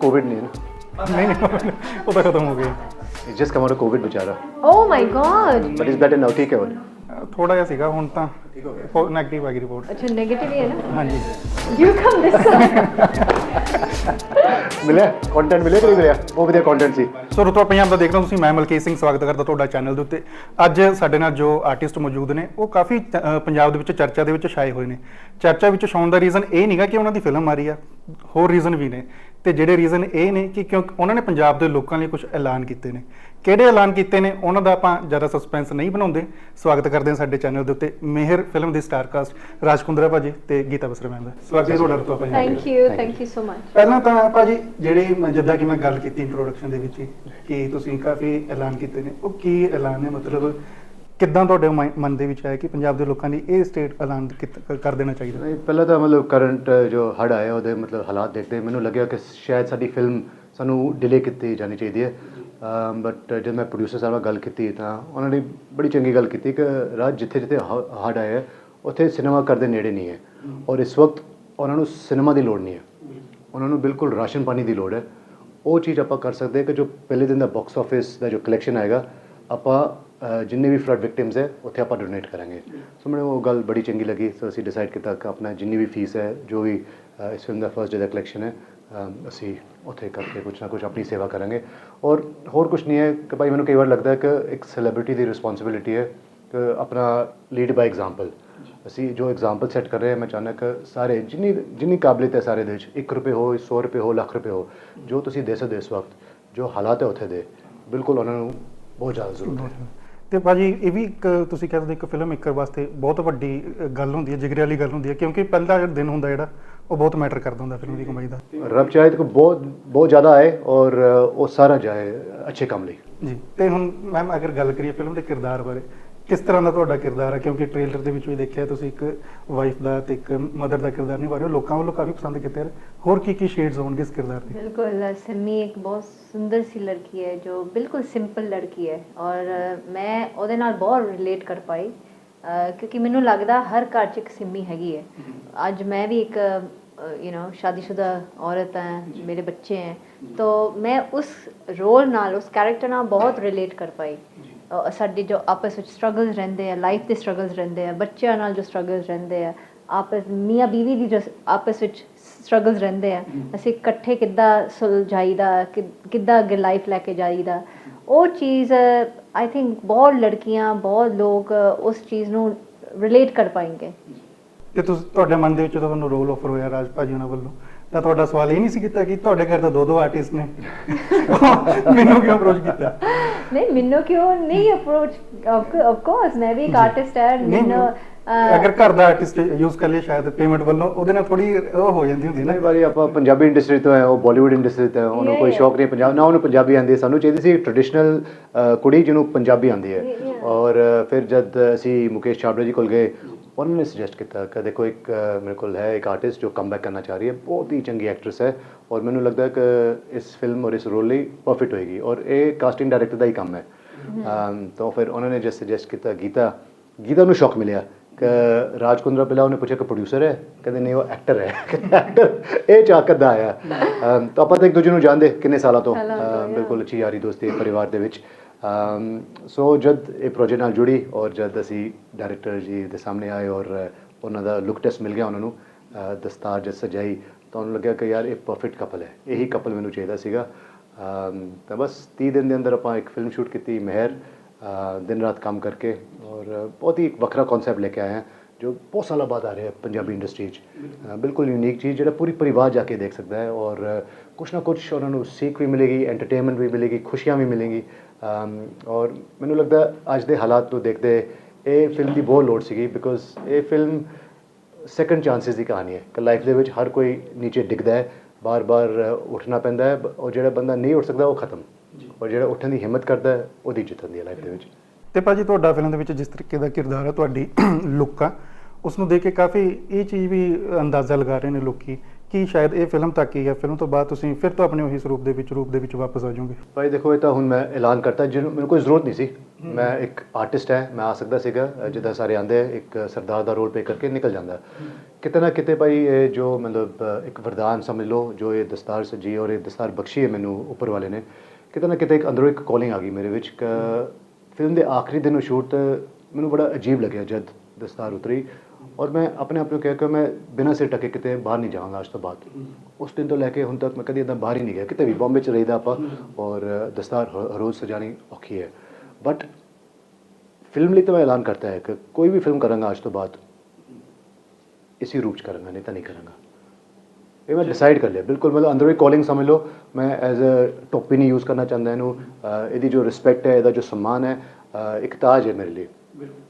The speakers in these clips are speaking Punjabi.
कोविड नहीं है ना ਨਹੀਂ ਨਹੀਂ ਉਹ ਤਾਂ ਖਤਮ ਹੋ ਗਏ it's just come out of COVID बेचारा Oh my god! But is better now ठीक है वो ਥੋੜਾ ਜਿਹਾ ਸੀਗਾ ਹੁਣ ਤਾਂ ਨੈਗੇਟਿਵ ਆ ਗਈ ਰਿਪੋਰਟ ਅੱਛਾ ਨੈਗੇਟਿਵ ਹੀ ਹੈ ਨਾ ਹਾਂਜੀ You come this ਮਿਲਿਆ? ਕੰਟੈਂਟ ਮਿਲਿਆ ਕਿ ਮਿਲਿਆ? ਬਹੁਤ ਵਧੀਆ ਕੰਟੈਂਟ ਸੀ। ਸੋ ਰਤਵਾ ਪੰਜਾਬ ਦਾ ਦੇਖ ਤੁਸੀਂ ਮੈਂ ਮਲਕੀਤ ਸਿੰਘ, ਸਵਾਗਤ ਕਰਦਾ ਤੁਹਾਡਾ ਚੈਨਲ ਦੇ ਉੱਤੇ। ਅੱਜ ਸਾਡੇ ਨਾਲ ਜੋ ਆਰਟਿਸਟ ਮੌਜੂਦ ਨੇ, ਉਹ ਕਾਫੀ ਪੰਜਾਬ ਦੇ ਵਿੱਚ ਚਰਚਾ ਦੇ ਵਿੱਚ ਛਾਏ ਹੋਏ ਨੇ। ਚਰਚਾ ਵਿੱਚ ਛਾਉਣ ਦਾ ਰੀਜ਼ਨ ਇਹ ਨਹੀਂਗਾ ਕਿ ਉਹਨਾਂ ਦੀ ਫਿਲਮ ਆ ਰਹੀ ਆ। ਹੋਰ ਰੀਜ਼ਨ ਵੀ ਨੇ। ਤੇ ਜਿਹੜੇ ਰੀਜ਼ਨ ਇਹ ਨੇ ਕਿ ਕਿਉਂਕਿ ਉਹਨਾਂ ਨੇ ਪੰਜਾਬ ਦੇ ਲੋਕਾਂ ਲਈ ਕੁਝ ਐਲਾਨ ਕੀਤੇ ਨੇ। ਕਿਹੜੇ ਐਲਾਨ ਕੀਤੇ ਨੇ ਉਹਨਾਂ ਦਾ ਆਪਾਂ ਜ਼ਿਆਦਾ ਸਸਪੈਂਸ ਨਹੀਂ ਬਣਾਉਂਦੇ। ਸਵਾਗਤ ਕਰਦੇ ਹਾਂ ਸਾਡੇ ਚੈਨਲ ਦੇ ਉੱਤੇ ਮਿਹਰ ਫਿਲਮ ਦੀ ਸਟਾਰ ਕਾਸਟ ਰਾਜਕੁੰਦਰਾ ਭਾਜੀ ਤੇ ਗੀਤਾ ਬਸਰਾ ਮੈਮ ਦਾ। ਸਵਾਗਤ ਹੈ ਤੁਹਾਡਾ ਭਾਜੀ Thank you, thank you so much. ਪਹਿਲਾਂ ਤਾਂ ਭਾਜੀ ਜਿਹੜੇ ਮੈਂ- ਜਿੱਦਾਂ ਕਿ ਮੈਂ ਗੱਲ ਕੀਤੀ ਇੰਟਰੋਡਕਸ਼ਨ ਦੇ ਵਿੱਚ ਕਿ ਤੁਸੀਂ ਕਾਫੀ ਐਲਾਨ ਕੀਤੇ ਨੇ ਉਹ ਕੀ ਐਲਾਨ ਨੇ? ਮਤਲਬ ਕਿੱਦਾਂ ਤੁਹਾਡੇ ਮਨ- ਦੇ ਵਿੱਚ ਆਇਆ ਕਿ ਪੰਜਾਬ ਦੇ ਲੋਕਾਂ ਲਈ ਇਹ ਸਟੇਟ ਐਲਾਨ ਕਰ ਦੇਣਾ ਚਾਹੀਦਾ? ਪਹਿਲਾਂ ਤਾਂ ਮਤਲਬ ਕਰੰਟ ਜੋ ਹੜ ਆਇਆ ਉਹਦੇ ਮਤਲਬ ਹਾਲਾਤ ਦੇਖਦੇ ਮੈਨੂੰ ਲੱਗਿਆ ਕਿ ਸ਼ਾਇਦ ਸਾਡੀ ਫਿਲਮ ਸਾਨੂੰ ਡਿਲੇ ਕੀਤੀ ਜਾਣੀ ਚਾਹੀਦੀ ਹੈ। ਬਟ ਜਦ ਮੈਂ ਪ੍ਰੋਡਿਊਸਰ ਸਾਹਿਬ ਨਾਲ ਗੱਲ ਕੀਤੀ ਤਾਂ ਉਹਨਾਂ ਨੇ ਬੜੀ ਚੰਗੀ ਗੱਲ ਕੀਤੀ ਕਿ ਰਾਜ ਜਿੱਥੇ ਜਿੱਥੇ ਹੜ ਆਇਆ ਹੈ, ਉੱਥੇ ਸਿਨੇਮਾ ਘਰ ਦੇ ਨੇੜੇ ਨਹੀਂ ਹੈ। ਔਰ ਇਸ ਵਕਤ ਉਹਨਾਂ ਨੂੰ ਸਿਨੇਮਾ ਦੀ ਲੋੜ ਨਹੀਂ ਹੈ। ਉਹਨਾਂ ਨੂੰ ਬਿਲਕੁਲ ਰਾਸ਼ਨ ਪਾਣੀ ਦੀ ਲੋੜ ਹੈ। ਉਹ ਚੀਜ਼ ਆਪਾਂ ਕਰ ਸਕਦੇ ਹਾਂ ਕਿ ਜੋ ਪਹਿਲੇ ਦਿਨ ਦਾ ਬਾਕਸ ਆਫਿਸ ਦਾ ਜੋ ਕਲੈਕਸ਼ਨ ਆਏਗਾ ਆਪਾਂ ਜਿੰਨੇ ਵੀ ਫਲੱਡ ਵਿਕਟਿਮਸ ਹੈ ਉੱਥੇ ਆਪਾਂ ਡੋਨੇਟ ਕਰਾਂਗੇ। ਸੋ ਮੈਨੂੰ ਉਹ ਗੱਲ ਬੜੀ ਚੰਗੀ ਲੱਗੀ। ਸੋ ਅਸੀਂ ਡਿਸਾਈਡ ਕੀਤਾ ਕਿ ਆਪਣਾ ਜਿੰਨੀ ਵੀ ਫੀਸ ਹੈ ਜੋ ਵੀ ਇਸ ਫਿਲਮ ਦਾ ਫਰਸਟ ਡੇ ਦਾ ਕਲੈਕਸ਼ਨ ਹੈ ਅਸੀਂ ਉੱਥੇ ਕਰਕੇ ਕੁਝ ਨਾ ਕੁਝ ਆਪਣੀ ਸੇਵਾ ਕਰਾਂਗੇ। ਔਰ ਹੋਰ ਕੁਝ ਨਹੀਂ ਹੈ ਕਿ ਭਾਈ ਮੈਨੂੰ ਕਈ ਵਾਰ ਲੱਗਦਾ ਹੈ ਕਿ ਇੱਕ ਸੈਲੀਬ੍ਰਿਟੀ ਦੀ ਰਿਸਪੌਂਸਿਬਿਲਿਟੀ ਹੈ ਕਿ ਆਪਣਾ ਲੀਡ ਬਾਈ ਐਗਜ਼ਾਮਪਲ ਅਸੀਂ ਜੋ ਐਗਜ਼ਾਮਪਲ ਸੈੱਟ ਕਰ ਰਹੇ ਹਾਂ ਮੈਂ ਚਾਹੁੰਦਾ ਕਿ ਸਾਰੇ ਜਿੰਨੀ ਜਿੰਨੀ ਕਾਬਲੀਅਤ ਹੈ ਸਾਰੇ ਦੇ ਵਿੱਚ 1 ਰੁਪਏ ਹੋ 100 ਰੁਪਏ ਹੋ ਲੱਖ ਰੁਪਏ ਹੋ ਜੋ ਤੁਸੀਂ ਦੇ ਸਕਦੇ ਹੋ ਇਸ ਵਕਤ ਜੋ ਹਾਲਾਤ ਹੈ ਉੱਥੇ ਦੇ ਬਿਲਕੁਲ ਉਹਨਾਂ ਨੂੰ ਬਹੁਤ ਜ਼ਿਆਦਾ ਜ਼ਰੂਰਤ ਹੈ। ਤੇ ਭਾਜੀ ਇਹ ਵੀ ਇੱਕ ਤੁਸੀਂ ਕਹਿੰਦੇ ਇੱਕ ਫਿਲਮ ਮੇਕਰ ਵਾਸਤੇ ਬਹੁਤ ਵੱਡੀ ਗੱਲ ਹੁੰਦੀ ਹੈ ਜਿਗਰੇ ਵਾਲੀ ਗੱਲ ਹੁੰਦੀ ਹੈ ਕਿਉਂਕਿ ਪਹਿਲਾ ਦਿਨ ਹੁੰਦਾ ਜਿਹੜਾ ਉਹ ਬਹੁਤ ਮੈਟਰ ਕਰਦਾ ਹੁੰਦਾ ਫਿਲਮ ਦੀ ਕਮਾਈ ਦਾ। ਰੱਬ ਚਾਹੇ ਤਾਂ ਬਹੁਤ ਬਹੁਤ ਜ਼ਿਆਦਾ ਆਏ ਔਰ ਉਹ ਸਾਰਾ ਜਾਏ ਅੱਛੇ ਕੰਮ ਲਈ। ਜੀ ਤੇ ਹੁਣ ਮੈਮ ਅਗਰ ਗੱਲ ਕਰੀਏ ਫਿਲਮ ਦੇ ਕਿਰਦਾਰ ਬਾਰੇ ਕਿਸ ਤਰ੍ਹਾਂ ਦਾ ਤੁਹਾਡਾ ਕਿਰਦਾਰ ਹੈ ਕਿਉਂਕਿ ਟ੍ਰੇਲਰ ਦੇ ਵਿੱਚ ਵੀ ਦੇਖਿਆ ਤੁਸੀਂ ਇੱਕ ਵਾਈਫ ਦਾ ਤੇ ਇੱਕ ਮਦਰ ਦਾ ਕਿਰਦਾਰ ਨਿਭਾ ਰਹੇ ਲੋਕਾਂ ਵੱਲੋਂ ਕਾਫੀ ਪਸੰਦ ਕੀਤਾ ਹੋਰ ਕੀ ਕੀ ਸ਼ੇਡਸ ਹੋਣਗੇ ਇਸ ਕਿਰਦਾਰ ਦੇ? ਬਿਲਕੁਲ ਸਿਮੀ ਇੱਕ ਬਹੁਤ ਸੁੰਦਰ ਸੀ ਲੜਕੀ ਹੈ ਜੋ ਬਿਲਕੁਲ ਸਿੰਪਲ ਲੜਕੀ ਹੈ ਔਰ ਮੈਂ ਉਹਦੇ ਨਾਲ ਬਹੁਤ ਰਿਲੇਟ ਕਰ ਪਾਈ ਕਿਉਂਕਿ ਮੈਨੂੰ ਲੱਗਦਾ ਹਰ ਘਰ 'ਚ ਇੱਕ ਸਿੰਮੀ ਹੈਗੀ ਹੈ। ਅੱਜ ਮੈਂ ਵੀ ਇੱਕ यू नो शादीशुदा औरत हैं मेरे बच्चे हैं तो ਮੈਂ ਉਸ ਰੋਲ ਨਾਲ ਉਸ ਕੈਰੈਕਟਰ ਨਾਲ ਬਹੁਤ ਰਿਲੇਟ ਕਰ ਪਾਈ ਸਾਡੀ ਜੋ ਆਪਸ ਵਿੱਚ ਸਟਰਗਲਸ ਰਹਿੰਦੇ ਆ ਲਾਈਫ ਦੇ ਸਟਰਗਲਸ ਰਹਿੰਦੇ ਆ ਬੱਚਿਆਂ ਨਾਲ ਜੋ ਸਟਰਗਲਸ ਰਹਿੰਦੇ ਆ ਆਪਸ ਮੀਆਂ ਬੀਵੀ ਦੀ ਜੋ ਆਪਸ ਵਿੱਚ ਸਟਰਗਲਸ ਰਹਿੰਦੇ ਆ ਅਸੀਂ ਇਕੱਠੇ ਕਿੱਦਾਂ ਸੁਲ ਸੁਲਝਾਈਦਾ ਕਿੱਦਾਂ ਅੱਗੇ ਲਾਈਫ ਲੈ ਕੇ ਜਾਈਦਾ। ਉਹ ਚੀਜ਼ ਆਈ ਥਿੰਕ ਬਹੁਤ ਲੜਕੀਆਂ ਬਹੁਤ ਲੋਕ ਉਸ ਚੀਜ਼ ਨੂੰ ਰਿਲੇਟ ਕਰ ਪਾਏਗੇ। ਤੇ ਤੁਸੀਂ ਤੁਹਾਡੇ ਮਨ ਦੇ ਵਿੱਚ ਤੁਹਾਨੂੰ ਰੋਲ ਆਫਰ ਹੋਇਆ ਰਾਜ ਭਾਜੀ ਉਹਨਾਂ ਵੱਲੋਂ ਤਾਂ ਤੁਹਾਡਾ ਸਵਾਲ ਇਹ ਨਹੀਂ ਸੀ ਕੀਤਾ ਕਿ ਤੁਹਾਡੇ ਘਰ ਤਾਂ ਦੋ ਦੋ ਆਰਟਿਸਟ ਨੇ। ਮੈਨੂੰ ਕਿਉਂ ਅਪਰੋਚ ਕੀਤਾ? ਨਹੀਂ ਮੈਨੂੰ ਕਿਉਂ ਨਹੀਂ ਅਪਰੋਚ ਆਫ ਕੋਰਸ ਮੈਂ ਵੀ ਇੱਕ ਆਰਟਿਸਟ ਹੈ ਮੈਨੂੰ ਅਗਰ ਘਰ ਦਾ ਆਰਟਿਸਟ ਯੂਜ਼ ਕਰ ਲਿਆ ਸ਼ਾਇਦ ਪੇਮੈਂਟ ਵੱਲੋਂ ਉਹਦੇ ਨਾਲ ਥੋੜੀ ਉਹ ਹੋ ਜਾਂਦੀ ਹੁੰਦੀ ਨਾ। ਵਾਰੀ ਆਪਾਂ ਪੰਜਾਬੀ ਇੰਡਸਟਰੀ ਤੋਂ ਹੈ ਉਹ ਬਾਲੀਵੁੱਡ ਇੰਡਸਟਰੀ ਤੋਂ ਹੈ ਉਹਨੂੰ ਕੋਈ ਸ਼ੌਕ ਨਹੀਂ ਪੰਜਾਬ ਨਾ ਉਹਨੂੰ ਪੰਜਾਬੀ ਆਉਂਦੀ ਹੈ ਸਾਨੂੰ ਚਾਹੀਦੀ ਸੀ ਟ੍ਰੈਡੀਸ਼ਨਲ ਕੁੜੀ ਜਿਹਨੂੰ ਪੰਜਾਬੀ ਆਉਂਦੀ ਹੈ. ਔਰ ਫਿਰ ਜਦ ਅਸੀਂ ਮੁਕੇਸ਼ ਛਾਬੜਾ ਜੀ ਕੋਲ ਗਏ ਉਹਨਾਂ ਨੇ ਸੁਜੈਸਟ ਕੀਤਾ ਕਿ ਦੇਖੋ ਇੱਕ ਮੇਰੇ ਕੋਲ ਹੈ ਇੱਕ ਆਰਟਿਸਟ ਜੋ ਕਮਬੈਕ ਕਰਨਾ ਚਾਹ ਰਹੀ ਹੈ ਬਹੁਤ ਹੀ ਚੰਗੀ ਐਕਟਰੈਸ ਹੈ ਔਰ ਮੈਨੂੰ ਲੱਗਦਾ ਹੈ ਕਿ ਇਸ ਫਿਲਮ ਔਰ ਇਸ ਰੋਲ ਲਈ ਪਰਫੈਕਟ ਹੋਏਗੀ ਔਰ ਇਹ ਕਾਸਟਿੰਗ ਡਾਇਰੈਕਟਰ ਦਾ ਹੀ ਕੰਮ ਹੈ ਤਾਂ ਫਿਰ ਉਹਨਾਂ ਨੇ ਜਦ ਸੁਜੈਸਟ ਕੀਤਾ ਗੀਤਾ ਗੀਤਾ ਨੂੰ ਸ਼ੌਕ ਮਿਲਿਆ ਕਿ ਰਾਜ ਕੁੰਦਰਾ ਪਹਿਲਾਂ ਉਹਨੇ ਪੁੱਛਿਆ ਕਿ ਪ੍ਰੋਡਿਊਸਰ ਹੈ ਕਹਿੰਦੇ ਨਹੀਂ ਉਹ ਐਕਟਰ ਹੈ ਐਕਟਰ ਇਹ ਚਾਕਤ ਦਾ ਆਇਆ ਤਾਂ ਆਪਾਂ ਤਾਂ ਇੱਕ ਦੂਜੇ ਨੂੰ ਜਾਣਦੇ ਕਿੰਨੇ ਸਾਲਾਂ ਤੋਂ. ਬਿਲਕੁਲ ਅੱਛੀ ਯਾਰੀ ਦੋਸਤੀ ਪਰਿਵਾਰ ਦੇ ਵਿੱਚ Um, ਸੋ ਜਦ ਇਹ ਪ੍ਰੋਜੈਕਟ ਨਾਲ ਜੁੜੀ ਔਰ ਜਦ ਅਸੀਂ ਡਾਇਰੈਕਟਰ ਜੀ ਦੇ ਸਾਹਮਣੇ ਆਏ ਔਰ ਉਹਨਾਂ ਦਾ ਲੁੱਕ ਟੈਸਟ ਮਿਲ ਗਿਆ ਉਹਨਾਂ ਨੂੰ ਦਸਤਾਰ ਜਦ ਸਜਾਈ, ਤਾਂ ਉਹਨੂੰ ਲੱਗਿਆ ਕਿ ਯਾਰ ਇਹ ਪਰਫੈਕਟ ਕਪਲ ਹੈ। ਇਹੀ ਕਪਲ ਮੈਨੂੰ ਚਾਹੀਦਾ ਸੀਗਾ। um, ਤਾਂ ਬਸ 30 ਦਿਨ ਦੇ ਅੰਦਰ ਆਪਾਂ ਇੱਕ ਫਿਲਮ ਸ਼ੂਟ ਕੀਤੀ, ਮਹਿਰ ਦਿਨ ਰਾਤ ਕੰਮ ਕਰਕੇ ਔਰ ਬਹੁਤ ਹੀ ਇੱਕ ਵੱਖਰਾ ਕਨਸੈਪਟ ਲੈ ਕੇ ਆਏ ਹਾਂ। ਜੋ ਬਹੁਤ ਸਾਲਾਂ ਬਾਅਦ ਆ ਰਿਹਾ ਹੈ ਪੰਜਾਬੀ ਇੰਡਸਟਰੀ 'ਚ। ਬਿਲਕੁਲ ਯੂਨੀਕ ਚੀਜ਼ ਜਿਹੜਾ ਪੂਰੀ ਪਰਿਵਾਰ ਜਾ ਕੇ ਦੇਖ ਸਕਦਾ ਹੈ ਔਰ ਕੁਛ ਨਾ ਕੁਛ ਉਹਨਾਂ ਨੂੰ ਸੀਖ ਵੀ ਮਿਲੇਗੀ ਐਂਟਰਟੇਨਮੈਂਟ ਵੀ ਮਿਲੇਗੀ ਖੁਸ਼ੀਆਂ ਵੀ ਮਿਲੇਗੀ। ਔਰ ਮੈਨੂੰ ਲੱਗਦਾ ਅੱਜ ਦੇ ਹਾਲਾਤ ਨੂੰ ਦੇਖਦੇ ਇਹ ਫਿਲਮ ਦੀ ਬਹੁਤ ਲੋੜ ਸੀਗੀ ਬਿਕੋਜ਼ ਇਹ ਫਿਲਮ ਸੈਕੰਡ ਚਾਂਸਸ ਦੀ ਕਹਾਣੀ ਹੈ ਕਿ ਲਾਈਫ ਦੇ ਵਿੱਚ ਹਰ ਕੋਈ ਨੀਚੇ ਡਿੱਗਦਾ ਹੈ ਬਾਰ-ਬਾਰ ਉੱਠਣਾ ਪੈਂਦਾ ਹੈ ਔਰ ਜਿਹੜਾ ਬੰਦਾ ਨਹੀਂ ਉੱਠ ਸਕਦਾ ਉਹ ਖਤਮ। ਔਰ ਜਿਹੜਾ ਉੱਠਣ ਦੀ ਹਿੰਮਤ ਕਰਦਾ ਉਹਦੀ ਜਿੱਤ ਹੁੰਦੀ ਹੈ ਲਾਈਫ ਦੇ ਵਿੱਚ। ਤੇ ਭਾਜੀ ਤੁਹਾਡਾ ਫਿਲਮ ਦੇ ਵਿੱਚ ਜਿਸ ਤਰੀਕੇ ਦਾ ਕਿਰਦਾਰ ਹੈ ਤੁਹਾਡੀ ਲੁੱਕ ਆ ਉਸ ਨੂੰ ਦੇਖ ਕੇ ਕਾਫੀ ਇਹ ਚੀਜ਼ ਵੀ ਅੰਦਾਜ਼ਾ ਲਗਾ ਰਹੇ ਨੇ ਲੋਕੀ ਕਿ ਸ਼ਾਇਦ ਇਹ ਫਿਲਮ ਤੱਕ ਹੀ ਹੈ। ਫਿਲਮ ਤੋਂ ਬਾਅਦ ਤੁਸੀਂ ਫਿਰ ਤੋਂ ਆਪਣੇ ਉਹੀ ਸਰੂਪ ਦੇ ਵਿੱਚ ਰੂਪ ਦੇ ਵਿੱਚ ਵਾਪਸ ਆ ਜਾਓਗੇ। ਭਾਈ ਦੇਖੋ ਇਹ ਤਾਂ ਹੁਣ ਮੈਂ ਐਲਾਨ ਕਰਤਾ ਜਿਹਨੂੰ ਮੈਨੂੰ ਕੋਈ ਜ਼ਰੂਰਤ ਨਹੀਂ ਸੀ। ਮੈਂ ਇੱਕ ਆਰਟਿਸਟ ਹੈ ਮੈਂ ਆ ਸਕਦਾ ਸੀਗਾ ਜਿੱਦਾਂ ਸਾਰੇ ਆਂਦੇ ਆ, ਇੱਕ ਸਰਦਾਰ ਦਾ ਰੋਲ ਪਲੇ ਕਰਕੇ ਨਿਕਲ ਜਾਂਦਾ। ਕਿਤੇ ਨਾ ਕਿਤੇ ਭਾਈ ਇਹ ਜੋ ਮਤਲਬ ਇੱਕ ਵਰਦਾਨ ਸਮਝ ਲਓ ਜੋ ਇਹ ਦਸਤਾਰ ਸਜੀ ਔਰ ਇਹ ਦਸਤਾਰ ਬਖਸ਼ੀ ਹੈ ਮੈਨੂੰ ਉੱਪਰ ਵਾਲੇ ਨੇ ਕਿਤੇ ਨਾ ਕਿਤੇ ਇੱਕ ਅੰਦਰੋਂ ਇੱਕ ਕਾਲਿੰਗ ਆ ਗਈ ਮੇਰੇ ਵਿੱਚ ਕਿ ਫਿਲਮ ਦੇ ਆਖਰੀ ਦਿਨ ਨੂੰ ਸ਼ੂਟ ਮੈਨੂੰ ਬੜਾ ਅਜੀਬ ਲੱਗਿਆ ਜਦ ਦਸਤਾਰ ਉਤਰੀ। ਔਰ ਮੈਂ ਆਪਣੇ ਆਪ ਨੂੰ ਕਿਹਾ ਕਿ ਮੈਂ ਬਿਨਾਂ ਸਿਰ ਟਕੇ ਕਿਤੇ ਬਾਹਰ ਨਹੀਂ ਜਾਵਾਂਗਾ ਅੱਜ ਤੋਂ ਬਾਅਦ। ਉਸ ਦਿਨ ਤੋਂ ਲੈ ਕੇ ਹੁਣ ਤੱਕ ਮੈਂ ਕਦੀ ਇਦਾਂ ਬਾਹਰ ਹੀ ਨਹੀਂ ਗਿਆ। ਕਿਤੇ ਵੀ ਬੰਬੇ ਚ ਰਹੀਦਾ ਆਪਾਂ ਔਰ ਦਸਤਾਰ ਰੋਜ਼ ਸਜਾਣੀ ਔਖੀ ਹੈ। ਬਟ ਫਿਲਮ ਲਈ ਤਾਂ ਮੈਂ ਐਲਾਨ ਕਰਤਾ ਹੈ ਕਿ ਕੋਈ ਵੀ ਫਿਲਮ ਕਰਾਂਗਾ ਅੱਜ ਤੋਂ ਬਾਅਦ ਇਸੇ ਰੂਪ ਚ ਕਰਾਂਗਾ ਨਹੀਂ ਤਾਂ ਨਹੀਂ ਕਰਾਂਗਾ। ਇਹ ਮੈਂ ਡਿਸਾਈਡ ਕਰ ਲਿਆ। ਬਿਲਕੁਲ ਮਤਲਬ ਅੰਦਰੋਂ ਹੀ ਕਾਲਿੰਗ ਸਮਝ ਲਓ। ਮੈਂ ਐਜ਼ ਅ ਟੋਪੀ ਨਹੀਂ ਯੂਜ਼ ਕਰਨਾ ਚਾਹੁੰਦਾ ਇਹਨੂੰ। ਇਹਦੀ ਜੋ ਰਿਸਪੈਕਟ ਹੈ ਇਹਦਾ ਜੋ ਸਨਮਾਨ ਹੈ ਇੱਕ ਤਾਜ ਹੈ ਮੇਰੇ ਲਈ।